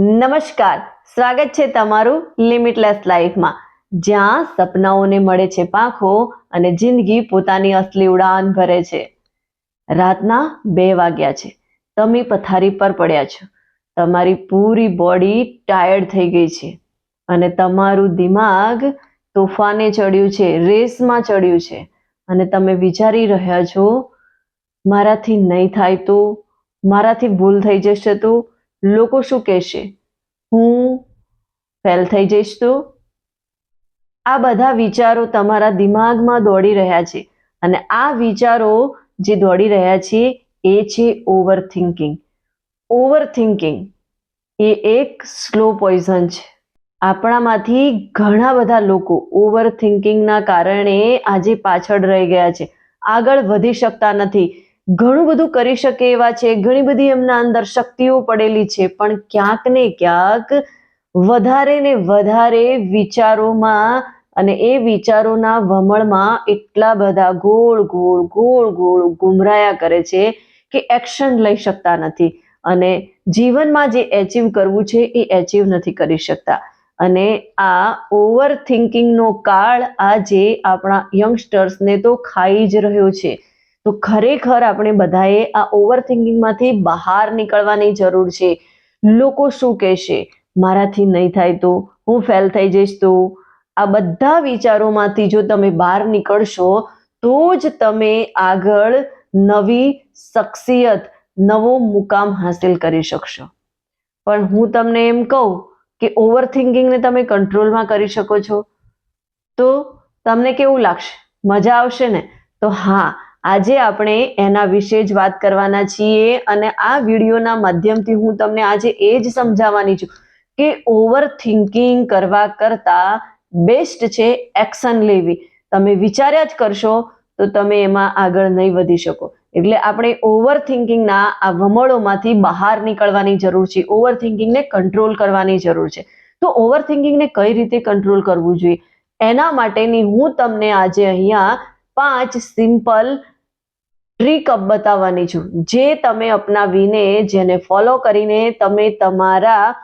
નમસ્કાર. સ્વાગત છે તમારું લિમિટલેસ લાઈફમાં જ્યાં સપનાઓને મળે છે પાંખો અને જિંદગી પોતાની અસલી ઉડાન ભરે છે. રાતના બે વાગ્યા છે. તમે પથારી પર પડ્યા છો. તમારી પૂરી બોડી ટાયર્ડ થઈ ગઈ છે. અને તમારું દિમાગ તોફાને ચડ્યું છે, રેસમાં ચડ્યું છે. અને તમે વિચારી રહ્યા છો, મારાથી નહીં થાય તો? મારાથી ભૂલ થઈ જશે તો? લોકો શું કહેશે? હું ફેલ થઈ જઈશ તો? આ બધા વિચારો તમારા દિમાગમાં દોડી રહ્યા છે અને આ વિચારો જે દોડી રહ્યા છે એ છે ઓવર થિંકિંગ ઓવર થિંકિંગ એ એક સ્લો પોઈઝન છે. આપણામાંથી ઘણા બધા લોકો ઓવર થિંકિંગના કારણે આજે પાછળ રહી ગયા છે. આગળ વધી શકતા નથી. ઘણું બધું કરી શકે એવા છે, ઘણી બધી એમના અંદર શક્તિઓ પડેલી છે, પણ ક્યાંક ને ક્યાંક વધારે ને વધારે વિચારોમાં અને એ વિચારોના વમળમાં એટલા બધા ગોળ ગોળ ગોળ ગોળ ગુમરાયા કરે છે કે એક્શન લઈ શકતા નથી. અને જીવનમાં જે એચીવ કરવું છે એ એચીવ નથી કરી શકતા. અને આ ઓવર થિંકિંગનો કાળ આજે આપણા યંગસ્ટર્સને તો ખાઈ જ રહ્યો છે. તો ખરેખર આપણે બધાએ આ ઓવર થિંકિંગમાંથી બહાર નીકળવાની જરૂર છે. લોકો શું કહેશે? મારાથી નહીં થાય તો? હું ફેલ થઈ જઈશ તો? આ બધા વિચારોમાંથી જો તમે બહાર નીકળશો, તો જ તમે આગળ નવી શખ્સિયત, નવો મુકામ હાસિલ કરી શકશો. પણ હું તમને એમ કહું કે ઓવર થિંકિંગને તમે કંટ્રોલમાં કરી શકો છો. તો તમને કેવું લાગશે? મજા આવશે ને? તો હા આજે આપણે એના વિશે જ વાત કરવાના છીએ અને આ વિડીયોના માધ્યમથી હું તમને આજે એ જ સમજાવવાની છું કે ઓવર થિંકિંગ કરવા કરતા બેસ્ટ છે એક્શન લેવી. તમે વિચાર્યા જ કરશો તો તમે એમાં આગળ નહીં વધી શકો. એટલે આપણે ઓવર થિંકિંગના આ વમળોમાંથી બહાર નીકળવાની જરૂર છે. ઓવર થિંકિંગને કંટ્રોલ કરવાની જરૂર છે. તો ઓવર થિંકિંગને કઈ રીતે કંટ્રોલ કરવું જોઈએ? એના માટેની હું તમને આજે અહીંયા પાંચ સિમ્પલ ટ્રીક બતાવવાની છું. જે તમે અપનાવીને, જેને ફોલો કરીને તમે તમારા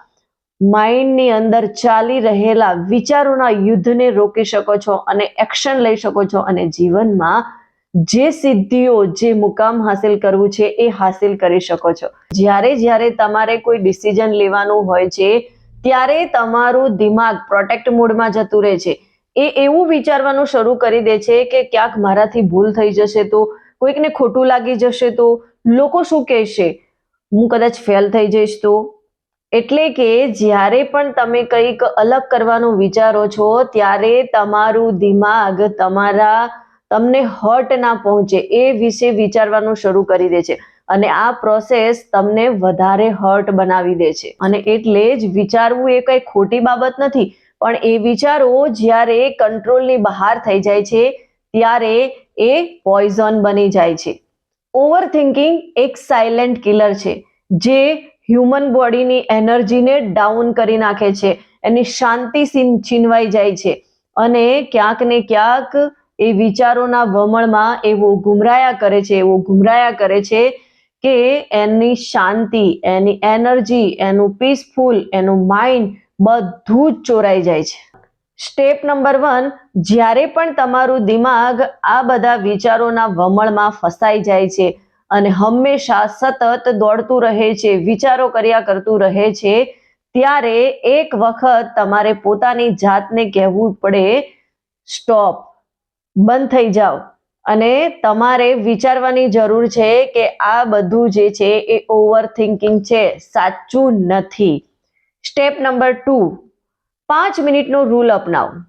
માઇન્ડની અંદર ચાલી રહેલા વિચારોના યુદ્ધને રોકી શકો છો અને એક્શન લઈ શકો છો અને જીવનમાં જે સિદ્ધિઓ, જે મુકામ હાસિલ કરવું છે એ હાસિલ કરી શકો છો. જ્યારે જ્યારે તમારે કોઈ ડિસિઝન લેવાનું હોય છે, ત્યારે તમારું દિમાગ પ્રોટેક્ટ મોડમાં જતું રહે છે. એ એવું વિચારવાનું શરૂ કરી દે છે કે ક્યાંક મારાથી ભૂલ થઈ જશે તો કોઈકને ખોટું લાગી જશે તો લોકો શું કહેશે? હું કદાચ ફેલ થઈ જઈશ તો? એટલે કે જ્યારે પણ તમે કંઈક અલગ કરવાનું વિચારો છો, ત્યારે તમારું દિમાગ તમારા તમને હર્ટ ના પહોંચે એ વિશે વિચારવાનું શરૂ કરી દે છે. અને આ પ્રોસેસ તમને વધારે હર્ટ બનાવી દે છે. અને એટલે જ વિચારવું એ કઈ ખોટી બાબત નથી, પણ એ વિચારો જ્યારે કંટ્રોલની બહાર થઈ જાય છે, ત્યારે એ પોઈઝન બની જાય છે. ઓવર થિંકિંગ એક સાયલેન્ટ કિલર છે, જે હ્યુમન બોડીની એનર્જીને ડાઉન કરી નાખે છે, એની શાંતિ છીન- છીનવાઈ જાય છે અને ક્યાંક ને ક્યાંક એ વિચારોના વમળમાં એવો ગુમરાયા કરે છે, એવો ગુમરાયા કરે છે કે એની શાંતિ, એની એનર્જી, એનું પીસફુલ એનું માઇન્ડ બધું જ ચોરાઈ જાય છે. સ્ટેપ નંબર વન જ્યારે પણ તમારું દિમાગ આ બધા વિચારોના વમળમાં ફસાઈ જાય છે અને હંમેશા સતત દોડતું રહે છે, વિચારો કર્યા કરતું રહે છે, ત્યારે એક વખત તમારે પોતાની જાતને કહેવું પડે સ્ટોપ બંધ થઈ જાઓ. અને તમારે વિચારવાની જરૂર છે કે આ બધું જે છે એ ઓવર થિંકિંગ છે, સાચું નથી. સ્ટેપ નંબર ટુ પાંચ મિનિટનો રૂલ અપનાવો.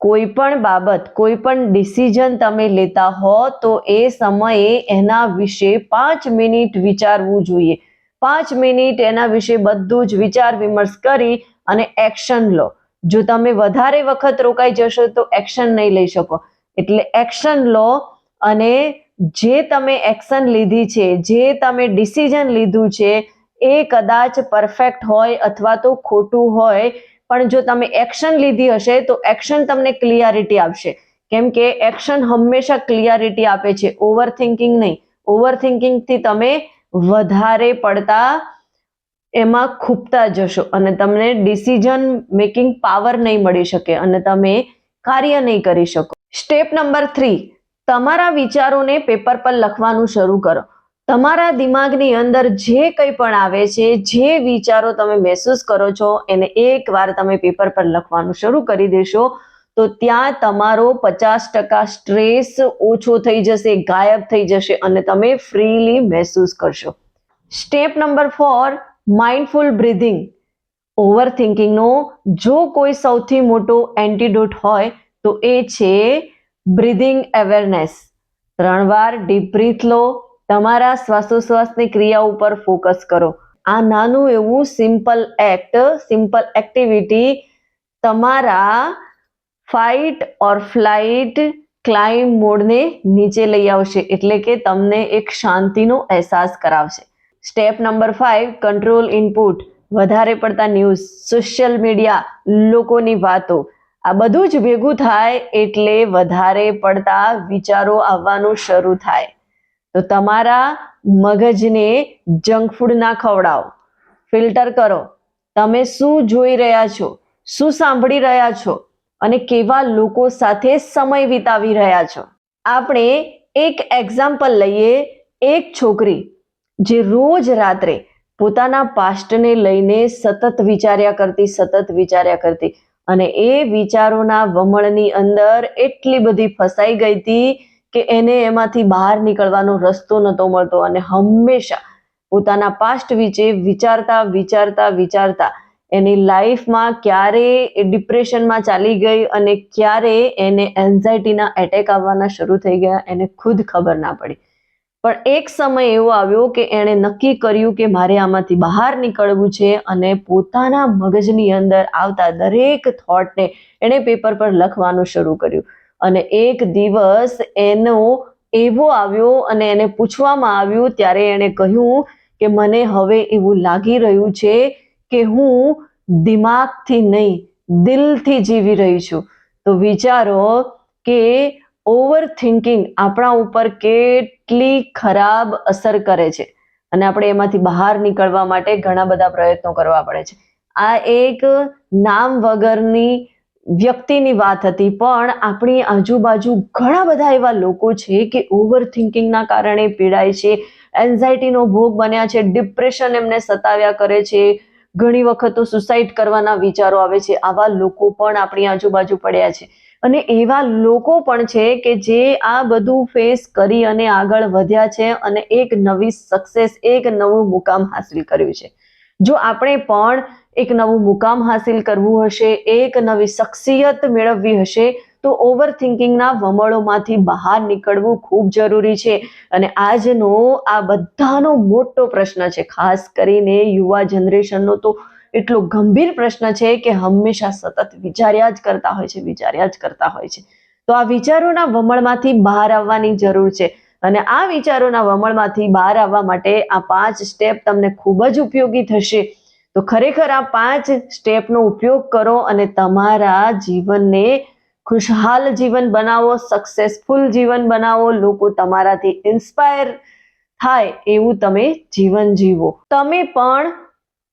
કોઈ પણ બાબત, કોઈ પણ ડિસિઝન તમે લેતા હો તો એ સમયે એના વિશે પાંચ મિનિટ વિચારવું જોઈએ. પાંચ મિનિટ એના વિશે બધું જ વિચાર વિમર્શ કરી અને એક્શન લો. જો તમે વધારે વખત રોકાઈ જશો તો એક્શન નહીં લઈ શકો. એટલે એક્શન લો અને જે તમે એક્શન લીધી છે, જે તમે ડિસિઝન લીધું છે, એ કદાચ પરફેક્ટ હોય અથવા તો ખોટું હોય પણ જો તમે એક્શન લીધી હશે, તો એક્શન તમને ક્લિયરિટી આપશે. કેમ કે એક્શન હંમેશા ક્લિયરિટી આપે છે. ઓવર થિંકિંગ નહીં. ઓવર થિંકિંગથી તમે વધારે પડતા એમાં ખૂબતા જશો અને તમને ડિસિઝન મેકિંગ પાવર નહીં મળી શકે અને તમે કાર્ય નહીં કરી શકો. સ્ટેપ નંબર થ્રી તમારા વિચારોને પેપર પર લખવાનું શરૂ કરો. તમારા દિમાગની અંદર જે કંઈ પણ આવે છે, જે વિચારો તમે મહેસૂસ કરો છો, એને એકવાર તમે પેપર પર લખવાનું શરૂ કરી દેશો, તો ત્યાં તમારો પચાસ ટકા સ્ટ્રેસ ઓછો થઈ જશે, ગાયબ થઈ જશે અને તમે ફ્રીલી મહેસૂસ કરશો. Step number four mindful breathing over થિંકિંગનો જો કોઈ સૌથી મોટો એન્ટીડોટ હોય, તો એ છે બ્રીધિંગ અવેરનેસ ત્રણ વાર ડીપ બ્રીથ લો તમારા શ્વાસોશ્વાસની ક્રિયા ઉપર ફોકસ કરો. આ નાનું એવું સિમ્પલ એક્ટ સિમ્પલ એક્ટિવિટી તમારા ફાઇટ ઓર ફ્લાઇટ ક્લાઇમ મોડને નીચે લઈ આવશે, એટલે કે તમને એક શાંતિનો અહેસાસ કરાવશે. Step number five control input વધારે પડતા ન્યૂઝ સોશિયલ મીડિયા લોકોની વાતો. આ બધું જ ભેગું થાય એટલે વધારે પડતા વિચારો આવવાનું શરૂ થાય. તો તમારા મગજને જંક ફૂડ ના ખવડાવો. ફિલ્ટર કરો. તમે શું જોઈ રહ્યા છો? શું સાંભળી રહ્યા છો? અને કેવા લોકો સાથે સમય વિતાવી રહ્યા છો? આપણે એક એક્ઝામ્પલ લઈએ એક છોકરી જે રોજ રાત્રે પોતાના પાસ્ટને લઈને સતત વિચાર્યા કરતી, સતત વિચાર્યા કરતી અને એ વિચારોના વમળની અંદર એટલી બધી ફસાઈ ગઈ હતી કે એને એમાંથી બહાર નીકળવાનો રસ્તો નહોતો મળતો અને હંમેશા પોતાના પાસ્ટ વિશે વિચારતા વિચારતા વિચારતા એની લાઈફમાં ક્યારે એ ડિપ્રેશનમાં ચાલી ગઈ અને ક્યારે એને એન્ઝાયટીના એટેક આવવાના શરૂ થઈ ગયા એને ખુદ ખબર ના પડી. પણ એક સમય એવો આવ્યો કે એણે નક્કી કર્યું કે મારે આમાંથી બહાર નીકળવું છે અને પોતાના મગજની અંદર આવતા દરેક થોટને એણે પેપર પર લખવાનું શરૂ કર્યું. અને એક દિવસ એનો એવો આવ્યો અને એને પૂછવામાં આવ્યું, ત્યારે એણે કહ્યું કે મને હવે એવું લાગી રહ્યું છે કે હું દિમાગથી નહીં, દિલથી જીવી રહી છું. તો વિચારો કે ઓવર થિંકિંગ આપણા ઉપર કેટલી ખરાબ અસર કરે છે. અને આપણે એમાંથી બહાર નીકળવા માટે ઘણા બધા પ્રયત્નો કરવા પડે છે. આ એક નામ વગરની વ્યક્તિની વાત હતી, પણ આપણી આજુબાજુ ઘણા બધા એવા લોકો છે કે ઓવર થિંકિંગના કારણે પીડાય છે, એન્ઝાયટીનો ભોગ બન્યા છે, ડિપ્રેશન એમને સતાવ્યા કરે છે, ઘણી વખત તો સુસાઇડ કરવાના વિચારો આવે છે, આવા લોકો પણ આપણી આજુબાજુ પડ્યા છે. અને એવા લોકો પણ છે કે જે આ બધું ફેસ કરી અને આગળ વધ્યા છે અને એક નવી સક્સેસ એક નવું મુકામ હાંસિલ કર્યું છે. જો આપણે પણ એક નવું મુકામ હાસિલ કરવું હશે, એક નવી શખ્સિયત મેળવવી હશે, તો ઓવર થિંકિંગના વમળોમાંથી બહાર નીકળવું ખૂબ જરૂરી છે. અને આજનો આ બધાનો મોટો પ્રશ્ન છે, ખાસ કરીને યુવા જનરેશનનો તો એટલો ગંભીર પ્રશ્ન છે કે હંમેશા સતત વિચાર્યા જ કરતા હોય છે, વિચાર્યા જ કરતા હોય છે. તો આ વિચારોના વમળમાંથી બહાર આવવાની જરૂર છે. અને આ વિચારોના વમળમાંથી બહાર આવવા માટે આ પાંચ સ્ટેપ તમને ખૂબ જ ઉપયોગી થશે. તો ખરેખર આ પાંચ સ્ટેપનો ઉપયોગ કરો અને તમારા જીવનને ખુશહાલ જીવન બનાવો સક્સેસફુલ જીવન બનાવો, લોકો તમારાથી ઇન્સ્પાયર થાય એવું તમે જીવન જીવો. તમે પણ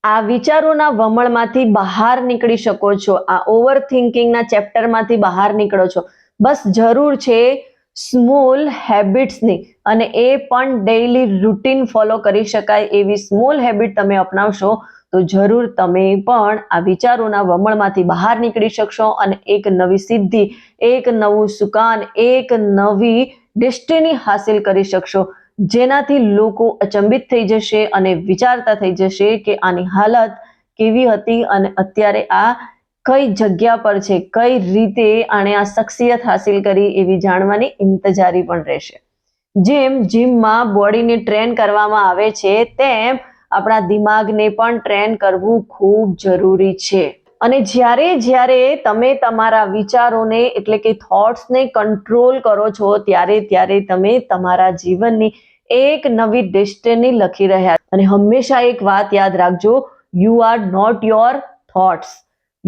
આ વિચારોના વમળમાંથી બહાર નીકળી શકો છો. આ ઓવર થિંકિંગના ચેપ્ટરમાંથી બહાર નીકળો છો. બસ જરૂર છે સ્મોલ હેબિટ્સની અને એ પણ ડેઈલી રૂટીન ફોલો કરી શકાય એવી સ્મોલ હેબિટ તમે અપનાવશો, તો જરૂર તમે પણ આ વિચારોના વમળમાંથી બહાર નીકળી શકશો અને એક નવી સિદ્ધિ, એક નવું સુકાન, એક નવી ડેસ્ટિની હાસિલ કરી શકશો. જેનાથી લોકો અચંબિત થઈ જશે અને વિચારતા થઈ જશે કે આની હાલત કેવી હતી અને અત્યારે આ કઈ જગ્યા પર છે, કઈ રીતે આણે આ શખ્સિયત હાસિલ કરી એવી જાણવાની ઇંતજારી પણ રહેશે. જેમ જીમમાં બોડીને ટ્રેન કરવામાં આવે છે, તેમ આપણા દિમાગને પણ ટ્રેન કરવું ખૂબ જરૂરી છે. અને જ્યારે જ્યારે તમે તમારા વિચારોને, એટલે કે થોટ્સને કંટ્રોલ કરો છો, ત્યારે ત્યારે તમે તમારા જીવનની એક નવી ડેસ્ટિની લખી રહ્યા અને હંમેશા એક વાત યાદ રાખજો you are not your thoughts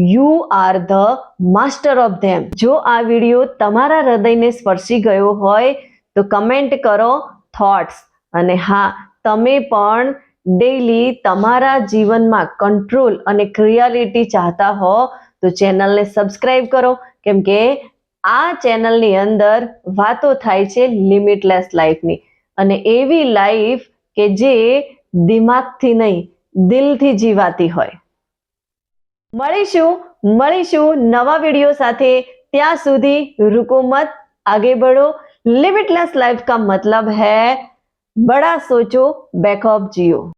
you are the master of them જો આ વીડિયો તમારા હૃદયને સ્પર્શી ગયો હોય, તો કમેન્ટ કરો થોટ્સ અને હા, તમે પણ ડેઈલી તમારા જીવનમાં કંટ્રોલ અને ક્રિયાલિટી ચાહતા હો, તો ચેનલને સબસ્ક્રાઇબ કરો. કેમ કે આ ચેનલની અંદર વાતો થાય છે લિમિટલેસ લાઈફની અને એવી લાઈફ કે જે દિમાગથી નહીં, દિલથી જીવાતી હોય. મળીશું મળીશું નવા વિડીયો સાથે ત્યાં સુધી रुको मत आगे बढ़ो लिमिटलेस लाइफ का मतलब है बड़ा सोचो बैकअप जियो